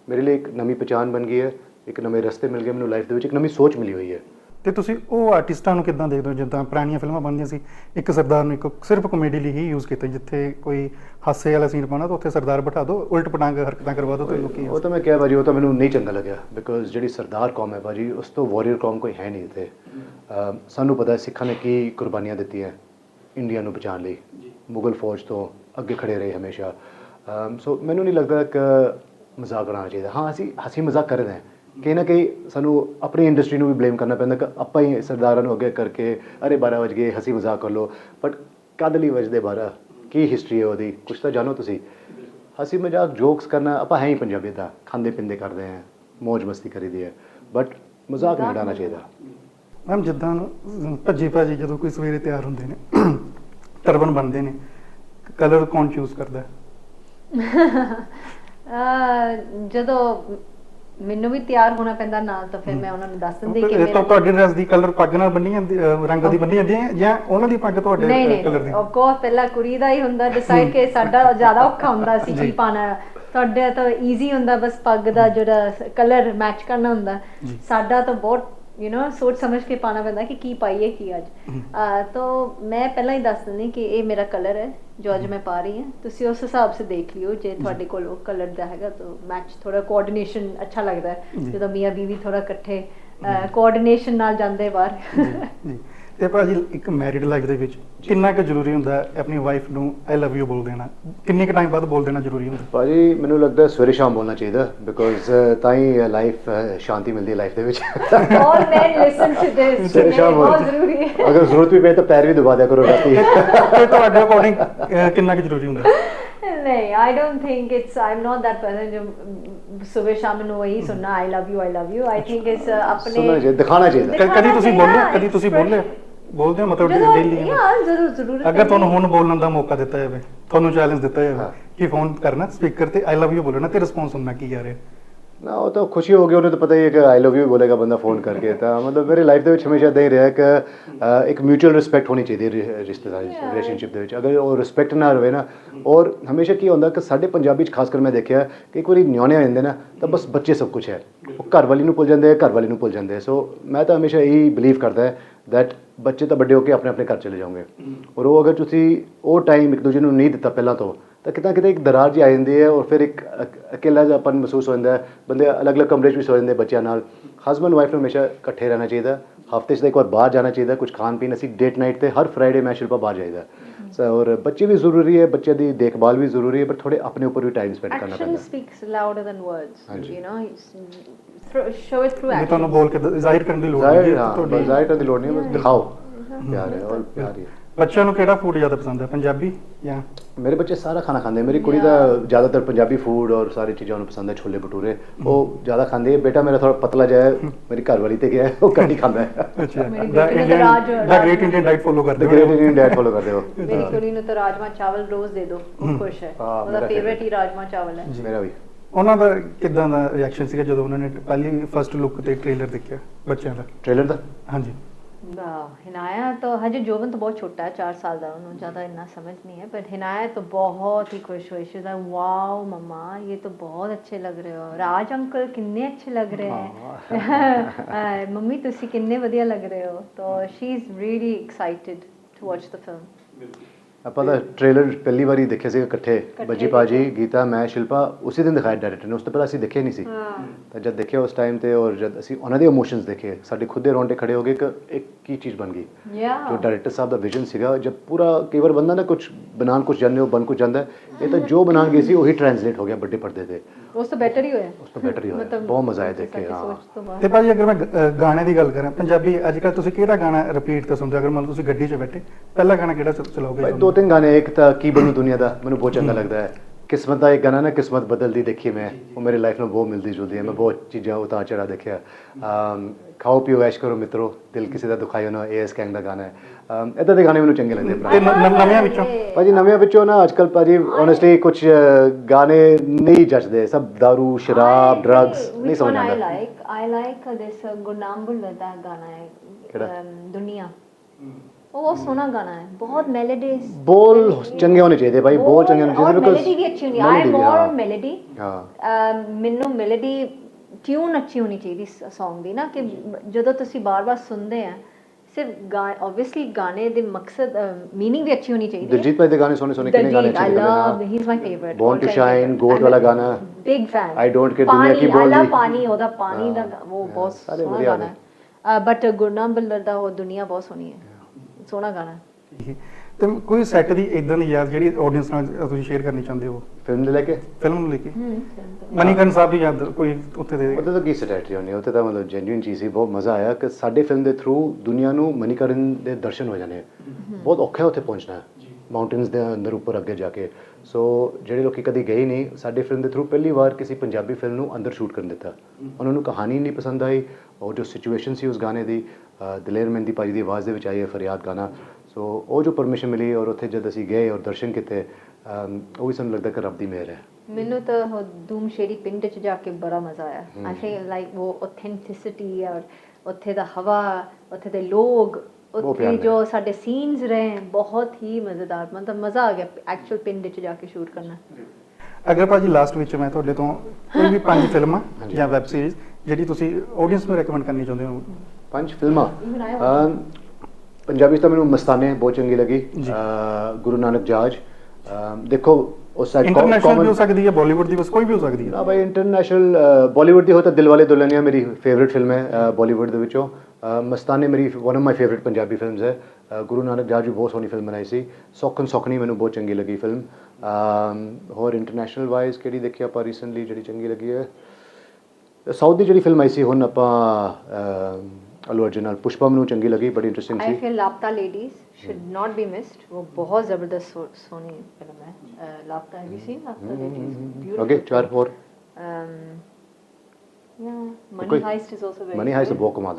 ਮੇਰੇ ਲਈ ਇੱਕ ਨਵੀਂ ਪਛਾਣ ਬਣ ਗਈ ਹੈ। ਇੱਕ ਨਵੇਂ ਰਸਤੇ ਮਿਲ ਗਏ ਮੈਨੂੰ ਲਾਈਫ ਦੇ ਵਿੱਚ ਇੱਕ ਨਵੀਂ ਸੋਚ ਮਿਲੀ ਹੋਈ ਹੈ। ਤੇ ਤੁਸੀਂ ਉਹ ਆਰਟਿਸਟਾਂ ਨੂੰ ਕਿੱਦਾਂ ਦੇਖਦੇ ਹੋ ਜਿੱਦਾਂ ਪੁਰਾਣੀਆਂ ਫਿਲਮਾਂ ਬਣਦੀਆਂ ਸੀ? ਇੱਕ ਸਰਦਾਰ ਨੂੰ ਇੱਕ ਸਿਰਫ ਕਾਮੇਡੀ ਲਈ ਹੀ ਯੂਜ਼ ਕੀਤਾ ਜਿੱਥੇ ਕੋਈ ਹਾਸੇ ਵਾਲਾ ਸੀਨ ਪਾਉਣਾ ਤਾਂ ਉੱਥੇ ਸਰਦਾਰ ਬਿਠਾ ਦਿਓ ਉਲਟ ਪਟਾਂਗ ਹਰਕਤਾਂ ਕਰਵਾ ਦਿਓ ਤੇ ਲੋਕੀ ਉਹ ਤਾਂ ਮੈਂ ਕਿਹਾ ਭਾਜੀ ਉਹ ਤਾਂ ਮੈਨੂੰ ਨਹੀਂ ਚੰਗਾ ਲੱਗਿਆ ਬਿਕੋਜ਼ ਜਿਹੜੀ ਸਰਦਾਰ ਕੌਮ ਹੈ ਭਾਜੀ ਉਸ ਤੋਂ ਵਾਰੀਅਰ ਕੌਮ ਕੋਈ ਹੈ ਨਹੀਂ ਇੱਥੇ। ਸਾਨੂੰ ਪਤਾ ਹੈ ਸਿੱਖਾਂ ਨੇ ਕੀ ਕੁਰਬਾਨੀਆਂ ਦਿੱਤੀਆਂ ਇੰਡੀਆ ਨੂੰ ਬਚਾਉਣ ਲਈ। ਮੁਗਲ ਫੌਜ ਤੋਂ ਅੱਗੇ ਖੜੇ ਰਹੇ ਹਮੇਸ਼ਾ। ਸੋ ਮੈਨੂੰ ਨਹੀਂ ਲੱਗਦਾ ਕਿ ਮਜ਼ਾਕ ਉਡਾਉਣਾ ਚਾਹੀਦਾ। ਹਾਂ ਅਸੀਂ ਹਸੀ ਮਜ਼ਾਕ ਕਰ ਰਹੇ ਹਾਂ। ਕਿ ਨਾ ਕਿ ਸਾਨੂੰ ਆਪਣੀ ਇੰਡਸਟਰੀ ਨੂੰ ਵੀ ਬਲੇਮ ਕਰਨਾ ਪੈਂਦਾ ਕਿ ਆਪਾਂ ਹੀ ਸਰਦਾਰਾਂ ਨੂੰ ਅੱਗੇ ਕਰਕੇ ਅਰੇ 12 ਵਜ ਗਏ ਹਸੀ ਮਜ਼ਾਕ ਕਰ ਲਓ। ਬਟ ਕਦ ਲਈ ਵਜਦੇ 12 ਕੀ ਹਿਸਟਰੀ ਹੈ ਉਹਦੀ? ਕੁਝ ਤਾਂ ਜਾਣੋ ਤੁਸੀਂ। ਹਸੀ ਮਜ਼ਾਕ ਜੋਕਸ ਕਰਨਾ ਆਪਾਂ ਹੈ ਹੀ ਪੰਜਾਬੀ ਦਾ ਖਾਂਦੇ ਪਿੰਦੇ ਕਰਦੇ ਹਾਂ ਮौज ਮਸਤੀ ਕਰੀਦੀ ਹੈ। ਬਟ ਮਜ਼ਾਕ ਨਹੀਂ ਉਡਾਉਣਾ ਚਾਹੀਦਾ। ਮੈਮ ਜਿੱਦਾਂ ਭੱਜੀ ਭਾਜੀ ਜਦੋਂ ਕੋਈ ਸਵੇਰੇ ਤਿਆਰ ਹੁੰਦੇ ਨੇ ਟਰਬਨ ਬਣਦੇ ਨੇ ਕਲਰ ਕੌਣ ਚੂਜ਼ ਕਰਦਾ? ਹੈ? ਅਹ ਜਦੋਂ ਮੈਨੂੰ ਵੀ ਤਿਆਰ ਹੋਣਾ ਪੈਂਦਾ ਨਾਲ ਤਾਂ ਫਿਰ ਮੈਂ ਉਹਨਾਂ ਨੂੰ ਦੱਸ ਦਿੰਦੀ ਕਿ ਇਹ ਤਾਂ ਮੇਰਾ ਤੁਹਾਡੀ ਡਰੈਸ ਦੀ ਕਲਰ ਪੱਗ ਨਾਲ ਬੰਨੀ ਜਾਂਦੀ ਅਹ, ਰੰਗ ਦੀ ਬੰਨੀ ਜਾਂਦੀ ਹੈ ਜਾਂ ਉਹਨਾਂ ਦੀ ਪੱਗ ਤੁਹਾਡੇ ਨਹੀਂ ਕਲਰ ਦੀ? ਨਹੀਂ ਆਫ ਕੋਰਸ ਪਹਿਲਾਂ ਕੁੜੀ ਦਾ ਹੀ ਹੁੰਦਾ ਡਿਸਾਈਡ ਕਿ ਸਾਡਾ ਜ਼ਿਆਦਾ ਔਖਾ ਹੁੰਦਾ ਸੀ ਕੀ ਪਾਣਾ ਤੁਹਾਡੇ ਤਾਂ ਈਜ਼ੀ ਹੁੰਦਾ ਬਸ ਪੱਗ ਦਾ ਜਿਹੜਾ ਕਲਰ ਮੈਚ ਕਰਨਾ ਹੁੰਦਾ। ਸਾਡਾ ਤਾਂ ਬਹੁਤ ਯੂ نو ਸੋਚ ਸਮਝ ਕੇ ਪਾਣਾ ਪੈਂਦਾ ਕਿ ਕੀ ਪਾਈਏ ਕੀ ਅੱਜ। ਆ ਤਾਂ ਮੈਂ ਪਹਿਲਾਂ ਹੀ ਦੱਸ ਦਿੰਦੀ ਕਿ ਇਹ ਮੇਰਾ ਕਲਰ ਹੈ ਜੋ ਅੱਜ ਮੈਂ ਪਾ ਰਹੀ ਹਾਂ। ਤੁਸੀਂ ਉਸ ਹਿਸਾਬ ਸੇ ਦੇਖ ਲਿਓ ਜੇ ਤੁਹਾਡੇ ਕੋਲ ਉਹ ਕਲਰ ਦਾ ਹੈਗਾ ਤਾਂ ਮੈਚ ਥੋੜਾ ਕੋਆਰਡੀਨੇਸ਼ਨ ਅੱਛਾ ਲੱਗਦਾ। ਜਦੋਂ ਮੀਆਂ ਬੀਵੀ ਥੋੜਾ ਇਕੱਠੇ ਕੋਆਰਡੀਨੇਸ਼ਨ ਨਾਲ ਜਾਂਦੇ ਬਾਹਰ। ਤੇ ਭਾਜੀ ਇੱਕ ਮੈਰਿਡ ਲਾਈਫ ਦੇ ਵਿੱਚ ਕਿੰਨਾ ਕੁ ਜ਼ਰੂਰੀ ਹੁੰਦਾ ਹੈ ਆਪਣੀ ਵਾਈਫ ਨੂੰ ਆਈ ਲਵ ਯੂ ਬੋਲ ਦੇਣਾ? ਕਿੰਨੇ ਕੁ ਟਾਈਮ ਬਾਅਦ ਬੋਲ ਦੇਣਾ ਜ਼ਰੂਰੀ ਹੁੰਦਾ? ਭਾਜੀ ਮੈਨੂੰ ਲੱਗਦਾ ਸਵੇਰੇ ਸ਼ਾਮ ਬੋਲਣਾ ਚਾਹੀਦਾ ਬਿਕੋਜ਼ ਤਾਂ ਹੀ ਲਾਈਫ ਸ਼ਾਂਤੀ ਮਿਲਦੀ ਹੈ ਲਾਈਫ ਦੇ ਵਿੱਚ। All men listen to this. ਸਵੇਰੇ ਸ਼ਾਮ ਬਹੁਤ ਬੋਲਣਾ। ਜ਼ਰੂਰੀ ਹੈ। ਅਗਰ ਜ਼ਰੂਰਤ ਵੀ ਪਏ ਤਾਂ ਪੈਰ ਵੀ ਦਬਾ ਦਿਆ ਕਰੋ ਰਾਤੀ। ਤੇ ਤੁਹਾਡੇ ਅਕੋਰਡਿੰਗ ਕਿੰਨਾ ਕੁ ਜ਼ਰੂਰੀ ਹੁੰਦਾ? ਨਹੀਂ I don't think it's I am not that person ਜੋ ਸਵੇਰ ਸ਼ਾਮ ਨੂੰ ਵਹੀ ਸੁਣਨਾ I love you I love you I think it's ਸੁਣਨਾ ਆਪਣੇ ਚਾਹੀਦਾ ਦਿਖਾਣਾ ਚਾਹੀਦਾ ਕਦੀ ਤੁਸੀਂ ਬੋਲੇ ਕਦੀ ਤੁਸੀਂ ਬੋਲੇ ਬੋਲਦੇ ਹੋ ਮਤਲਬ ਡੇਲੀ ਯਾਰ ਜ਼ਰੂਰ ਜ਼ਰੂਰ ਅਗਰ ਤੁਹਾਨੂੰ ਹੁਣ ਬੋਲਣ ਦਾ ਮੌਕਾ ਦਿੱਤਾ ਜਾਵੇ ਤੁਹਾਨੂੰ ਚੈਲੰਜ ਦਿੱਤਾ ਜਾਵੇ ਹਾਂ। ਕਿ ਫੋਨ ਕਰਨਾ ਸਪੀਕਰ ਤੇ ਆਈ ਲਵ ਯੂ ਬੋਲਣਾ ਤੇ ਰਿਸਪੌਂਸ ਸੁਣਨਾ ਕੀ ਆ ਰਿਹਾ ਨਾ ਉਹ ਤਾਂ ਖੁਸ਼ੀ ਹੋ ਗਈ ਉਹਨੂੰ ਤਾਂ ਪਤਾ ਹੀ ਹੈ ਕਿ ਆਈ ਲਵ ਯੂ ਬੋਲੇਗਾ ਬੰਦਾ ਫੋਨ ਕਰਕੇ ਤਾਂ ਮਤਲਬ ਮੇਰੀ ਲਾਈਫ ਦੇ ਵਿੱਚ ਹਮੇਸ਼ਾ ਇਦਾਂ ਹੀ ਰਿਹਾ ਕਿ ਅ, ਇੱਕ ਮਿਊਚੁਅਲ ਰਿਸਪੈਕਟ ਹੋਣੀ ਚਾਹੀਦੀ ਹੈ ਰਿਸ਼ਤੇਦਾਰੀ. ਰਿਲੇਸ਼ਨਸ਼ਿਪ ਦੇ ਵਿੱਚ। ਅਗਰ ਉਹ ਰਿਸਪੈਕਟ ਨਾ ਰਵੇ ਨਾ ਔਰ ਹਮੇਸ਼ਾ ਕੀ ਹੁੰਦਾ ਕਿ ਸਾਡੇ ਪੰਜਾਬੀ ਚ ਖਾਸ ਕਰ ਮੈਂ ਦੇਖਿਆ ਕਿ ਇੱਕ ਵਾਰੀ ਨਿਆਣੇ ਆ ਜਾਂਦੇ ਨਾ ਤਾਂ ਬਸ ਬੱਚੇ ਸਭ ਕੁਝ ਹੈ। ਉਹ ਘਰ ਵਾਲੀ ਨੂੰ ਭੁੱਲ ਜਾਂਦੇ ਆ ਘਰ ਵਾਲੀ ਨੂੰ ਭੁੱਲ ਜਾਂਦੇ ਆ। ਸੋ ਮੈਂ ਤਾਂ ਹਮੇਸ਼ਾ ਇਹੀ ਬਿਲੀਵ ਕਰਦਾ ਹੈ ਦੈਟ ਬੱਚੇ ਤਾਂ ਵੱਡੇ ਹੋ ਕੇ ਆਪਣੇ ਆਪਣੇ ਘਰ ਚਲੇ ਜਾਓਗੇ। ਔਰ ਉਹ ਅਗਰ ਤੁਸੀਂ ਉਹ ਟਾਈਮ ਇੱਕ ਦੂਜੇ ਨੂੰ ਨਹੀਂ ਦਿੱਤਾ ਪਹਿਲਾਂ ਤੋਂ ਤਾਂ ਕਿਤੇ ਨਾ ਕਿਤੇ ਇੱਕ ਦਰਾਰ ਜੀ ਆ ਜਾਂਦੀ ਹੈ ਔਰ ਫਿਰ ਇੱਕ ਅਕ- ਅਕੇਲਾ ਜਿਹਾਪਨ ਮਹਿਸੂਸ ਹੋ ਜਾਂਦਾ ਹੈ। ਬੰਦੇ ਅਲੱਗ-ਅਲੱਗ ਕਮਰੇ 'ਚ ਵੀ ਸੋ ਜਾਂਦੇ ਬੱਚਿਆਂ ਨਾਲ। ਹਸਬੰਡ ਵਾਈਫ ਨੂੰ ਹਮੇਸ਼ਾ ਇਕੱਠੇ ਰਹਿਣਾ ਚਾਹੀਦਾ। ਹਫ਼ਤੇ 'ਚ ਤਾਂ ਇੱਕ ਵਾਰ ਬਾਹਰ ਜਾਣਾ ਚਾਹੀਦਾ। ਕੁਝ ਖਾਣ ਪੀਣ ਅਸੀਂ ਡੇਟ ਨਾਈਟ ਤੇ ਹਰ ਫਰਾਈਡੇ ਮੈਂ ਸ਼ਿਲਪਾ ਬਾਹਰ ਜਾਈਦਾ। ਸੋ ਔਰ ਬੱਚੇ ਵੀ ਜ਼ਰੂਰੀ ਹੈ ਬੱਚੇ ਦੀ ਦੇਖਭਾਲ ਵੀ ਜ਼ਰੂਰੀ ਹੈ ਪਰ ਥੋੜੇ ਆਪਣੇ ਉੱਪਰ ਵੀ ਟਾਈਮ ਸਪੈਂਡ ਕਰਨਾ ਐਕਸ਼ਨ ਪੈਂਦਾ। ਸਪੀਕਸ ਲਾਊਡਰ ਦੈਨ ਵਰਡਸ ਹਾਂਜੀ। You know show it through ਜੇ ਐਕਸ਼ਨ ਤੁਹਾਨੂੰ ਬੋਲ ਕੇ ਦ- ਜ਼ਾਹਿਰ ਕਰਨ ਦੀ ਲੋੜ ਨਹੀਂ ਜ਼ਾਹਿਰ ਹੈ ਹਾਂ ਤੁਹਾਡੀ ਜ਼ਾਹਿਰ ਕਰਨ ਦੀ ਲੋੜ ਨਹੀਂ ਹੈ, ਬਸ ਦਿਖਾਓ। ਪਿਆਰ ਹੈ ਔਰ ਪਿਆਰ ਹੀ ਹੈ। ਬੱਚਿਆਂ ਨੂੰ ਕਿਹੜਾ ਫੂਡ ਜ਼ਿਆਦਾ ਪਸੰਦ ਹੈ ਪੰਜਾਬੀ ਜਾਂ? ਮੇਰੇ ਬੱਚੇ ਸਾਰਾ ਖਾਣਾ ਖਾਂਦੇ ਆ। ਮੇਰੀ ਕੁੜੀ ਦਾ ਜ਼ਿਆਦਾਤਰ ਪੰਜਾਬੀ ਫੂਡ ਔਰ ਸਾਰੀ ਚੀਜ਼ਾਂ ਨੂੰ ਪਸੰਦ ਹੈ ਛੋਲੇ ਭਟੂਰੇ। ਉਹ ਜ਼ਿਆਦਾ ਖਾਂਦੀ ਹੈ। ਬੇਟਾ ਮੇਰਾ ਥੋੜਾ ਪਤਲਾ ਜਿਹਾ ਹੈ ਮੇਰੀ ਘਰ ਵਾਲੀ ਤੇ ਗਿਆ ਹੈ, ਉਹ ਘੱਟ ਹੀ ਖਾਂਦਾ ਹੈ। ਅੱਛਾ ਮੇਰੀ ਦਾ ਬੇਟੀ ਨੂੰ ਤਾਂ ਇੰਡੀਅਨ ਰਾਜ- ਦਾ Raj- great Indian diet follow ਕਰਦੇ ਹੋ। ਗ੍ਰੇਟ ਇੰਡੀਅਨ ਡਾਈਟ ਫੋਲੋ ਕਰਦੇ ਹੋ। ਮੇਰੀ ਕੁੜੀ ਨੂੰ ਤਾਂ ਰਾਜਮਾ ਚਾਵਲ ਰੋਜ਼ ਦੇ ਦਿਓ ਉਹ ਖੁਸ਼ ਹੈ। ਹਾਂ, ਉਹਦਾ ਮੇਰਾ ਫੇਵਰੇਟ ਹੀ ਰਾਜਮਾ ਚਾਵਲ ਹੈ। ਮੇਰਾ ਵੀ। ਉਹਨਾਂ ਦਾ ਕਿਦਾਂ ਦਾ ਰਿਐਕਸ਼ਨ ਸੀਗਾ ਜਦੋਂ ਉਹਨਾਂ ਨੇ ਪਹਿਲੀ ਫਰਸਟ ਲੁੱਕ ਤੇ ਟ੍ਰੇਲਰ ਦੇਖਿਆ ਬੱਚਿਆਂ ਦਾ? ਟ੍ਰੇਲਰ ਦਾ? ਹਾਂਜੀ। ਵਾਹ ਹਿਨਾਇਆ ਤਾਂ ਹਜੇ ਜੋਬਨ ਤਾਂ ਬਹੁਤ ਛੋਟਾ ਹੈ 4 ਸਾਲ ਦਾ ਉਹਨੂੰ ਜ਼ਿਆਦਾ ਇੰਨਾ ਸਮਝ नहीं है बट हिनाया तो बहुत ही खुश हुई शी लाइक वाओ मम्मा ये तो बहुत अच्छे लग रहे हो राज अंकल कितने अच्छे लग रहे हैं मम्मी ਤੁਸੀਂ ਕਿੰਨੇ ਵਧੀਆ ਲੱਗ ਰਹੇ ਹੋ ਤਾਂ she is really excited to watch the film ਆਪਾਂ ਦਾ ਟ੍ਰੇਲਰ ਪਹਿਲੀ ਵਾਰੀ ਦੇਖਿਆ ਸੀ ਇਕੱਠੇ ਬੱਜੀ ਪਾਜੀ ਗੀਤਾ ਮੈਂ ਸ਼ਿਲਪਾ ਉਸੇ ਦਿਨ ਦਿਖਾਇਆ ਡਾਇਰੈਕਟਰ ਨੇ ਉਸ ਤੋਂ ਪਹਿਲਾਂ ਅਸੀਂ ਦੇਖਿਆ ਨਹੀਂ ਸੀ ਤਾਂ ਜਦ ਦੇਖਿਆ ਉਸ ਟਾਈਮ ਤੇ ਔਰ ਜਦ ਅਸੀਂ ਉਹਨਾਂ ਦੇ ਇਮੋਸ਼ਨਸ ਦੇਖੇ ਸਾਡੇ ਖੁਦ ਦੇ ਰੋਂਟੇ ਖੜੇ ਹੋ ਗਏ ਕਿ ਇੱਕ ਕੀ ਚੀਜ਼ ਬਣ ਗਈ ਯਾ ਜੋ ਡਾਇਰੈਕਟਰ ਸਾਹਿਬ ਦਾ ਵਿਜ਼ਨ ਸੀਗਾ ਜਦ ਪੂਰਾ ਕਈ ਵਾਰ ਬੰਦਾ ਨਾ ਕੁਝ ਬਣਾਉਣ ਕੁਝ ਜਾਂਦੇ ਹੋ ਬਣ ਕੁਝ ਜਾਂਦਾ। ਇਹ ਤਾਂ ਜੋ ਬਣਾਉਣ ਗਏ ਸੀ ਉਹੀ ਟ੍ਰਾਂਸਲੇਟ ਹੋ ਗਿਆ ਵੱਡੇ ਪਰਦੇ ਤੇ ਉਸ ਤੋਂ ਬੈਟਰ ਹੀ ਹੋਇਆ ਉਸ ਤੋਂ better ਹੀ ਹੋਇਆ। ਬਹੁਤ ਮਜ਼ਾ ਆਇਆ ਦੇਖ ਕੇ, ਹਾਂ। ਤੋਂ ਭਾਜੀ ਅਗਰ ਮੈਂ ਗਾਣੇ ਦੀ ਗੱਲ ਕਰਾਂ ਪੰਜਾਬੀ ਅੱਜ ਕੱਲ੍ਹ ਤੁਸੀਂ ਕਿਹੜਾ ਗਾਣਾ ਰਿਪੀਟ ਤੇ ਸੁਣਦੇ ਹੋ? ਅਗਰ ਮੰਨ ਲਓ ਤੁਸੀਂ ਗੱਡੀ 'ਚ ਬੈਠੇ ਪਹਿਲਾ ਗਾਣਾ ਕਿਹੜਾ ਚਲਾਓਗੇ ਭਾਈ ਦੋ ਤਿੰਨ ਗਾਣੇ ਇੱਕ ਤਾਂ ਕੀ ਬਣੂ ਦੁਨੀਆ ਦਾ ਮੈਨੂੰ ਬਹੁਤ ਚੰਗਾ ਲੱਗਦਾ ਹੈ। ਕਿਸਮਤ ਦਾ ਇੱਕ ਗਾਣਾ ਨਾ ਕਿਸਮਤ ਬਦਲਦੀ ਦੇਖੀ ਮੈਂ। ਉਹ ਮੇਰੇ ਲਾਈਫ ਨਾਲ ਬਹੁਤ ਮਿਲਦੀ ਜੁਲਦੀ ਹੈ। ਮੈਂ ਬਹੁਤ ਚੀਜ਼ਾਂ ਉਤਾਰ ਚੜਾ ਦੇਖਿਆ। ਖਾਓ ਪੀਓ ਐਸ਼ ਕਰੋ ਮਿੱਤਰੋ ਦਿਲ ਕਿਸੇ ਦਾ ਦੁਖਾਇਓ ਨਾ ਏਐਸ ਕੈਂਗ ਦਾ ਗਾਣਾ ਹੈ। ਏਦਾਂ ਦੇ ਗਾਣੇ ਮੈਨੂੰ ਚੰਗੇ ਲੱਗਦੇ ਭਰਾ। ਨਵਿਆਂ ਵਿੱਚੋਂ? ਭਾਜੀ ਨਵਿਆਂ ਵਿੱਚੋਂ ਨਾ ਅੱਜਕੱਲ ਭਾਜੀ ਓਨੈਸਟਲੀ ਕੁਝ ਗਾਣੇ ਨਹੀਂ ਜੱਜਦੇ ਸਭ दारू ਸ਼ਰਾਬ ਡਰੱਗਸ ਨਹੀਂ ਸਮਝ ਆਉਂਦਾ। like I like this uh, Gurnam Bhullar ਦਾ ਗਾਣਾ ਹੈ। ਕਿਹੜਾ? ਦੁਨੀਆ। ਉਹ ਬਹੁਤ ਸੋਹਣਾ ਗਾਣਾ ਹੈ ਬਹੁਤ ਮੈਲੋਡੀਸ ਬੋਲ ਚੰਗੇ ਹੋਣੇ ਚਾਹੀਦੇ ਭਾਈ ਬੋਲ ਚੰਗੇ ਹੋਣੇ ਚਾਹੀਦੇ because ਮੈਲੋਡੀ ਵੀ ਅੱਛੀ ਹੁੰਦੀ ਆਈ melody ਵੀ, ਮੋਰ ਹਾਂ। ਮੈਲੋਡੀ ਹਾਂ ਮੈਨੂੰ ਮੈਲੋਡੀ ਟਿਊਨ ਅੱਛੀ ਹੋਣੀ ਚਾਹੀਦੀ Song ਦੀ ਨਾ ਕਿ ਜਦੋਂ ਤੁਸੀਂ ਬਾਰ-ਬਾਰ ਸੁਣਦੇ ਆ ਸਿਰਫ ਆਬਵੀਅਸਲੀ ਗਾਣੇ ਦੇ ਮਕਸਦ मीनिंग ਵੀ ਅੱਛੀ ਹੋਣੀ ਚਾਹੀਦੀ ਦਿਲਜੀਤ ਭਾਈ ਦੇ ਗਾਣੇ ਸੋਹਣੇ ਸੋਹਣੇ ਕਿੰਨੇ ਗਾਣੇ ਦਿਲਜੀਤ ਅੱਛੇ I ਲੱਗਦੇ love ਨੇ he's my favorite Born to all-time Shine, favorite. Goat I'm ਵਾਲਾ a ਗਾਣਾ। big fan I don't care ਦੁਨੀਆ ਕੀ ਪਾਣੀ, I ਬੋਲਦੀ। love ਪਾਣੀ ਉਹਦਾ ਪਾਣੀ ਦਾ ਗਾ- ਉਹ ਬਹੁਤ ਸਾਰੇ ਸੋਹਣਾ ਵਧੀਆ ਗਾਣਾ ਹੈ ਬਟ ਗੁਰਨਾਮ ਬੱਲਰ ਦਾ ਉਹ ਦੁਨੀਆ ਬਹੁਤ ਸੋਹਣੀ ਹੈ ਸੋਹਣਾ ਗਾਣਾ। ਤੇ ਕੋਈ ਸੈੱਟ ਦੀ ਇਦਾਂ ਦੀ ਯਾਦ ਜਿਹੜੀ ਆਡੀਅנס ਨਾਲ ਤੁਸੀਂ ਸ਼ੇਅਰ ਕਰਨੀ ਚਾਹੁੰਦੇ ਹੋ? ਫਿਲਮ ਦੇ ਲੈ ਕੇ? ਫਿਲਮ ਨੂੰ ਲੈ ਕੇ। ਮਨੀਕਰਨ ਸਾਹਿਬ ਦੀ ਯਾਦ ਕੋਈ ਉੱਥੇ ਦੇ ਉਹਦੇ ਤਾਂ ਕੀ ਸਟ੍ਰੈਟਜੀ ਹੋਣੀ ਉਹ ਤਾਂ ਮਤਲਬ ਜੈਨੂਇਨ ਚੀਜ਼ ਸੀ ਬਹੁਤ ਮਜ਼ਾ ਆਇਆ ਕਿ ਸਾਡੇ ਫਿਲਮ ਦੇ ਥਰੂ ਦੁਨੀਆ ਨੂੰ ਮਨੀਕਰਨ ਦੇ ਦਰਸ਼ਨ ਹੋ ਜਾਣੇ ਬਹੁਤ ਔਖਾ ਉੱਥੇ ਪਹੁੰਚਣਾ। ਮਾਊਂਟੇਨਸ ਦੇ ਅੰਦਰ ਉੱਪਰ ਅੱਗੇ ਜਾ ਕੇ। ਸੋ ਜਿਹੜੇ ਲੋਕੀ ਕਦੀ ਗਏ ਨਹੀਂ ਸਾਡੇ ਫਿਲਮ ਦੇ ਥਰੂ ਪਹਿਲੀ ਵਾਰ ਕਿਸੇ ਪੰਜਾਬੀ ਫਿਲਮ ਨੂੰ ਅੰਦਰ ਸ਼ੂਟ ਕਰਨ ਦਿੱਤਾ। ਉਹਨਾਂ ਨੂੰ ਕਹਾਣੀ ਨਹੀਂ ਪਸੰਦ ਆਈ ਉਹ ਜੋ ਸਿਚੁਏਸ਼ਨ ਸੀ ਉਸ ਗਾਣੇ ਦੀ ਦਲੇਰ ਮਹਿੰਦੀ ਭਾਜੀ ਦੀ ਆਵਾਜ਼ ਦੇ ਵਿੱਚ ਆਈ ਹੈ ਫਰਿਆਦ ਗਾਣਾ। ਸੋ ਉਹ ਜੋ ਪਰਮਿਸ਼ਨ ਮਿਲੀ ਔਰ ਉੱਥੇ ਜਦ ਅਸੀਂ ਗਏ ਔਰ ਦਰਸ਼ਨ ਕੀਤੇ ਉਹ ਵੀ ਸਾਨੂੰ ਲੱਗਦਾ ਕਿ ਰੱਬ ਦੀ ਮਿਹਰ ਹੈ। ਮੈਨੂੰ ਤਾਂ ਉਹ ਦੂਮਸ਼ੇਰੀ ਪਿੰਡ 'ਚ ਜਾ ਕੇ ਬੜਾ ਮਜ਼ਾ ਆਇਆ। ਆਈ ਫੀਲ ਲਾਈਕ ਉਹ ਆਥੈਂਟਿਸਿਟੀ ਔਰ ਉੱਥੇ ਦਾ ਹਵਾ ਉੱਥੇ ਦੇ ਲੋਕ ਉੱਥੇ ਜੋ ਸਾਡੇ ਸੀਨਸ ਰਹੇ ਬਹੁਤ ਹੀ ਮਜ਼ੇਦਾਰ। ਮਤਲਬ ਮਜ਼ਾ ਆ ਗਿਆ ਐਕਚੁਅਲ ਪਿੰਡ 'ਚ ਜਾ ਕੇ ਸ਼ੂਟ ਕਰਨਾ। ਅਗਰ ਭਾਜੀ ਲਾਸਟ ਵਿੱਚ ਮੈਂ ਤੁਹਾਡੇ ਤੋਂ ਕੋਈ ਵੀ ਪੰਜ ਫਿਲਮਾਂ ਜਾਂ ਵੈਬ ਸੀਰੀਜ਼ ਜਿਹੜੀ ਤੁਸੀਂ ਆਡੀਅנס ਨੂੰ ਰეკਮੈਂਡ ਕਰਨੀ ਚਾਹੁੰਦੇ ਹੋ ਪੰਜ ਫਿਲਮਾਂ। ਪੰਜਾਬੀ 'ਚ ਤਾਂ ਮੈਨੂੰ ਮਸਤਾਨੇ ਬਹੁਤ ਚੰਗੀ ਲੱਗੀ। ਗੁਰੂ ਨਾਨਕ ਜਾਜ। ਦੇਖੋ ਉਸ ਸਾਈਡ ਇੰਟਰਨੈਸ਼ਨਲ ਵੀ ਹੋ ਸਕਦੀ ਹੈ ਬਾਲੀਵੁੱਡ ਦੀ ਬਸ ਕੋਈ ਵੀ ਹੋ ਸਕਦੀ ਹੈ। ਨਾ ਭਾਈ ਇੰਟਰਨੈਸ਼ਨਲ ਬਾਲੀਵੁੱਡ ਦੀ ਹੋ ਤਾਂ ਦਿਲ ਵਾਲੇ ਦੁਲਹਨੀਆ ਮੇਰੀ ਫੇਵਰਿਟ ਫਿਲਮ ਹੈ ਬਾਲੀਵੁੱਡ ਦੇ ਵਿੱਚੋਂ। ਮਸਤਾਨੇ ਮੇਰੀ one of my favourite Punjabi films ਹੈ। ਗੁਰੂ ਨਾਨਕ ਜਾਜ ਵੀ ਬਹੁਤ ਸੋਹਣੀ ਫਿਲਮ ਬਣਾਈ ਸੀ। ਸੌਖਨ ਸੌਖਣੀ ਮੈਨੂੰ ਬਹੁਤ ਚੰਗੀ ਲੱਗੀ ਫਿਲਮ ਅਮ, ਹੋਰ ਇੰਟਰਨੈਸ਼ਨਲ ਵਾਈਜ਼ ਕਿਹੜੀ ਦੇਖੀ ਆਪਾਂ ਰੀਸੈਂਟਲੀ ਜਿਹੜੀ ਚੰਗੀ ਲੱਗੀ ਹੈ? ਸਾਊਥ ਦੀ ਜਿਹੜੀ ਫਿਲਮ ਆਈ ਸੀ ਹੁਣ ਆਪਾਂ ਅਮ, ਅੱਲੂ ਅਰਜੁਨ ਨਾਲ ਪੁਸ਼ਪਾ ਮੈਨੂੰ ਚੰਗੀ ਲੱਗੀ ਬੜੀ ਇੰਟਰਸਟਿੰਗ ਆਈ ਸੀ feel Laapataa ladies should not be missed ਉਹ ਬਹੁਤ ਜ਼ਬਰਦਸਤ ਸੋ- ਸੋਹਣੀ ਫਿਲਮ ਹੈ ਅਹ, Laapataa have you seen Laapataa ladies okay ਚਾਰ ਹੋਰ um yeah money ਕੋਈ- heist is also very money heist good. ਬਹੁਤ ਕਮਾਲ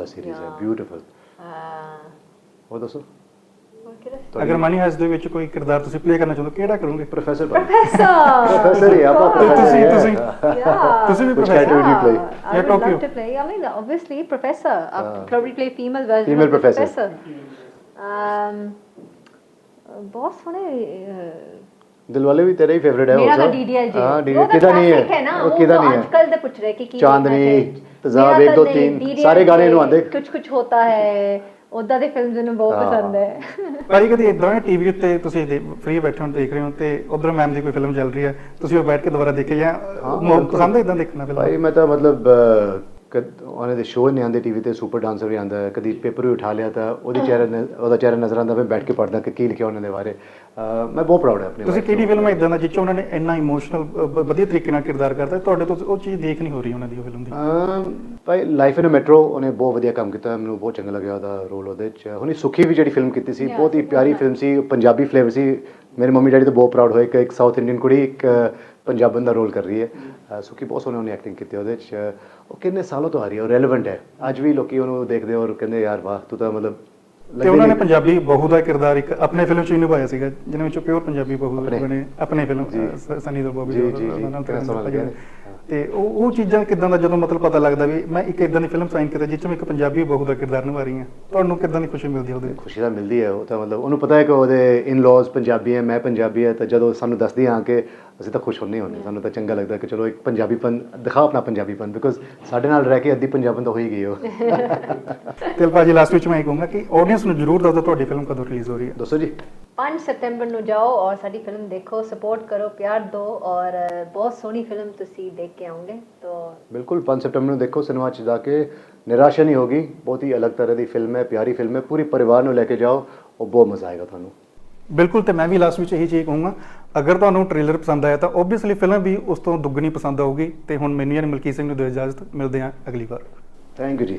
ਅਗਰ ਮਨੀ ਹਾਈਸ ਦੇ ਵਿੱਚ ਕੋਈ ਕਿਰਦਾਰ ਤੁਸੀਂ ਪਲੇ ਕਰਨਾ ਚਾਹੁੰਦੇ ਹੋ ਕਿਹੜਾ ਕਰੋਗੇ ਪ੍ਰੋਫੈਸਰ Professor! Professor ਹੀ ਆ, ਆਪਾਂ Of ਤੁਸੀਂ- course. professor ਹੀ ਤੁਸੀਂ- ਆ। Yeah. ਤੁਸੀਂ ਵੀ Which professor? category do you play? Yeah, I Yeah, would Tokyo. love to play. I mean, obviously, professor. I'll Ah. probably play female version Female of the professor. Um, ਬਹੁਤ ਸੋਹਣੇ ਦਿਲ ਵਾਲੇ ਵੀ ਤੇਰਾ ਹੀ ਫੇਵਰਿਟ ਹੈ ਮੇਰਾ also? ਤਾਂ DDLJ ਹਾਂ ਡੀ ਉਹ ਤਾਂ ਕਿਹਦਾ ਨਹੀਂ classic ਹੈ ਨਾ ਹੈ ਉਹ ਕਿਹਦਾ ਨਹੀਂ ਅੱਜ ਹੈ ਕੱਲ ਦੇ ਪੁੱਛ ਰਹੇ ਕਿ ਕੀ ਚਾਂਦਨੀ, ਤਜ਼ਾਬ, ਇੱਕ, ਦੋ, ਤਿੰਨ, ਸਾਰੇ ਗਾਣੇ ਇਹਨੂੰ ਆਉਂਦੇ। ਕੁਝ ਕੁਝ ਹੋਤਾ ਹੈ ਉਦਾਂ ਦੇ ਫਿਲਮਸ ਨੂੰ ਬਹੁਤ। ਪਸੰਦ ਹੈ ਭਾਜੀ ਕਦੀ ਇਦਾਂ ਹੈ ਟੀਵੀ ਉੱਤੇ ਤੁਸੀਂ ਫ੍ਰੀ ਬੈਠੇ ਹੋ ਦੇਖ ਰਹੇ ਹੋ ਤੇ ਉਧਰ ਮੈਮ ਦੀ ਕੋਈ ਫਿਲਮ ਚੱਲ ਰਹੀ ਹੈ ਤੁਸੀਂ ਉਹ ਬੈਠ ਕੇ ਦੁਬਾਰਾ ਦੇਖੇ ਜਾਂ। ਪਸੰਦ ਹੈ ਇਦਾਂ ਦੇਖਣਾ ਭਾਈ ਫਿਲਮ ਮੈਂ ਤਾਂ ਮਤਲਬ ਉਹਨਾਂ ਦੇ ਸ਼ੋਅ ਨਹੀਂ ਆਉਂਦੇ ਟੀਵੀ ਤੇ ਸੁਪਰ ਡਾਂਸਰ ਵੀ ਆਉਂਦਾ ਕਦੀ ਪੇਪਰ ਵੀ ਉਠਾ ਲਿਆ ਤਾਂ ਉਹਦੀ ਚਿਹਰਾ ਉਹਦਾ ਚਿਹਰਾ ਨਜ਼ਰ ਆਉਂਦਾ ਮੈਂ ਬੈਠ ਕੇ ਪੜਦਾ ਕਿ ਕੀ ਲਿਖਿਆ ਉਹਨਾਂ ਦੇ ਬਾਰੇ। ਮੈਂ ਬਹੁਤ ਪ੍ਰਾਊਡ ਹਾਂ ਆਪਣੀ ਤੁਸੀਂ ਕਿਹੜੀ। ਫਿਲਮ ਇਦਾਂ ਦਾ ਜਿੱਚ ਉਹਨਾਂ ਨੇ ਇੰਨਾ ਇਮੋਸ਼ਨਲ ਵਧੀਆ ਤਰੀਕੇ ਨਾਲ ਕਿਰਦਾਰ ਕਰਤਾ ਤੁਹਾਡੇ ਤੋਂ ਉਹ ਚੀਜ਼ ਦੇਖ ਨਹੀਂ ਹੋ ਰਹੀ ਉਹਨਾਂ ਦੀ ਉਹ film the? Bhai life in metro ਉਹਨੇ ਬਹੁਤ ਵਧੀਆ ਕੰਮ ਕੀਤਾ ਮੈਨੂੰ ਬਹੁਤ ਚੰਗਾ ਲੱਗਿਆ ਉਹਦਾ ਰੋਲ ਉਹਦੇ ਚ। ਹੁਣੀ ਸੁਖੀ ਵੀ ਜਿਹੜੀ ਫਿਲਮ ਕੀਤੀ ਸੀ ਬਹੁਤ ਹੀ ਪਿਆਰੀ ਫਿਲਮ ਸੀ ਪੰਜਾਬੀ ਫਲੇਵਰ ਸੀ। ਮੇਰੇ ਮੰਮੀ ਡੈਡੀ ਤਾਂ ਬਹੁਤ ਪ੍ਰਾਊਡ ਹੋਏ ਕਿ ਇੱਕ ਸਾਊਥ ਇੰਡੀਅਨ ਕੁੜੀ ਇੱਕ ਪੰਜਾਬਣ ਦਾ ਰੋਲ ਕਰ ਰਹੀ ਹੈ। ਸੁਖੀ ਬਹੁਤ ਸੋਹਣੀ ਉਹਨੇ ਐਕਟਿੰਗ ਕੀਤੀ ਉਹਦੇ ਚ ਉਹ ਕਿੰਨੇ ਸਾਲੋਂ ਤੋਂ ਆ ਰਹੀ ਹੈ ਉਹ ਰੈਲੇਵੈਂਟ ਹੈ ਅੱਜ ਵੀ ਲੋਕੀ ਉਹਨੂੰ ਦੇਖਦੇ ਔਰ ਕਹਿੰਦੇ ਯਾਰ ਵਾਹ ਤੂੰ ਤਾਂ ਮਤਲਬ ਤੇ ਉਹਨਾਂ ਨੇ ਪੰਜਾਬੀ ਬਹੂ ਦਾ ਕਿਰਦਾਰ ਇੱਕ ਆਪਣੇ ਫਿਲਮ 'ਚ ਹੀ ਨਿਭਾਇਆ ਸੀਗਾ ਜਿਹਨਾਂ ਵਿੱਚੋਂ ਪਿਓਰ ਪੰਜਾਬੀ ਬਹੂ। ਬਣੇ ਆਪਣੇ ਫਿਲਮ। ਸਨੀ ਦਿਓਲ ਬੋਬੀ ਉਹਨਾਂ ਨਾਲ ਸੋਹਣਾ ਲੱਗਿਆ। ਤੇ ਉਹ ਉਹ ਚੀਜ਼ਾਂ ਕਿਦਾਂ ਦਾ ਜਦੋਂ ਮਤਲਬ ਪਤਾ ਲੱਗਦਾ ਵੀ ਮੈਂ ਇੱਕ ਇਦਾਂ ਦੀ ਫਿਲਮ ਸਾਈਨ ਕੀਤਾ ਜਿਸ 'ਚ ਮੈਂ ਇੱਕ ਪੰਜਾਬੀ ਬਹੂ ਦਾ ਕਿਰਦਾਰ ਨਿਭਾ ਰਹੀ ਹਾਂ ਤੁਹਾਨੂੰ ਕਿਦਾਂ ਦੀ ਖੁਸ਼ੀ ਮਿਲਦੀ ਹੈ ਉਹਦੇ ਵਿੱਚ ਖੁਸ਼ੀ ਤਾਂ ਮਿਲਦੀ ਹੈ ਉਹ ਤਾਂ ਮਤਲਬ ਉਹਨੂੰ ਪਤਾ ਹੈ ਕਿ ਉਹਦੇ ਇਨ-ਲॉज ਪੰਜਾਬੀ ਹੈ ਮੈਂ ਪੰਜਾਬੀ ਹੈ ਤਾਂ ਜਦੋਂ ਸਾਨੂੰ ਦੱਸਦੀ ਹਾਂ ਕਿ ਅਸੀਂ ਤਾਂ ਖੁਸ਼ ਹੁੰਨੇ ਹੁੰਦੇ ਸਾਨੂੰ ਤਾਂ ਚੰਗਾ ਲੱਗਦਾ ਕਿ ਚਲੋ ਇੱਕ ਪੰਜਾਬੀਪਨ ਦਿਖਾ ਆਪਣਾ ਪੰਜਾਬੀਪਨ ਬਿਕੋਜ਼ ਸਾਡੇ ਨਾਲ ਰਹਿ ਕੇ ਅੱਧੀ ਪੰਜਾਬਣ ਤਾਂ ਹੋ ਹੀ ਗਈ ਹੋ ਤੇ ਭਾਜੀ ਲਾਸਟ ਵਿੱਚ ਮੈਂ ਇਹ ਕਹੂੰਗਾ ਕਿ ਆਡੀਅנס ਨੂੰ ਜ਼ਰੂਰ ਦੱਸੋ ਤੁਹਾਡੀ ਫਿਲਮ ਕਦੋਂ ਰਿਲੀਜ਼ ਹੋ ਰਹੀ ਹੈ। ਦੱਸੋ ਜੀ। 5 ਸਤੰਬਰ ਨੂੰ ਜਾਓ ਔਰ ਸਾਡੀ ਫਿਲਮ ਦੇਖੋ ਸਪੋਰਟ ਕਰੋ ਪਿਆਰ ਦਿਓ ਔਰ ਬਹੁਤ ਸੋਹਣੀ ਫਿਲਮ ਤੁਸੀਂ ਦੇਖ ਕੇ ਆਓਗੇ ਤੋ ਬਿਲਕੁਲ 5 ਸਤੰਬਰ ਨੂੰ ਦੇਖੋ ਸਿਨੇਮਾ 'ਚ ਜਾ ਕੇ। ਨਿਰਾਸ਼ਾ ਨਹੀਂ ਹੋਗੀ ਬਹੁਤ ਹੀ ਅਲੱਗ ਤਰ੍ਹਾਂ ਦੀ ਫਿਲਮ ਹੈ ਪਿਆਰੀ ਫਿਲਮ ਹੈ ਪੂਰੀ ਪਰਿਵਾਰ ਨੂੰ ਲੈ ਕੇ ਜਾਓ ਉਹ ਬਹੁਤ ਮਜ਼ਾ ਆਏਗਾ ਤੁਹਾਨੂੰ। ਬਿਲਕੁਲ, ਤੇ ਮੈਂ ਵੀ ਲਾਸਟ ਵਿੱਚ ਇਹੀ ਚੀਜ਼ ਕਹੂੰਗਾ, ਅਗਰ ਤੁਹਾਨੂੰ ਟ੍ਰੇਲਰ ਪਸੰਦ ਆਇਆ ਤਾਂ ਓਬਵੀਅਸਲੀ ਫਿਲਮ ਵੀ ਉਸ ਤੋਂ ਦੁੱਗਣੀ ਪਸੰਦ ਆਊਗੀ, ਤੇ ਹੁਣ ਮੈਨੂੰ ਯਾਨੀ ਮਲਕੀਤ ਸਿੰਘ ਨੂੰ ਦਿਓ ਇਜਾਜ਼ਤ, ਮਿਲਦੇ ਹਾਂ ਅਗਲੀ ਵਾਰ। ਥੈਂਕ ਯੂ ਜੀ।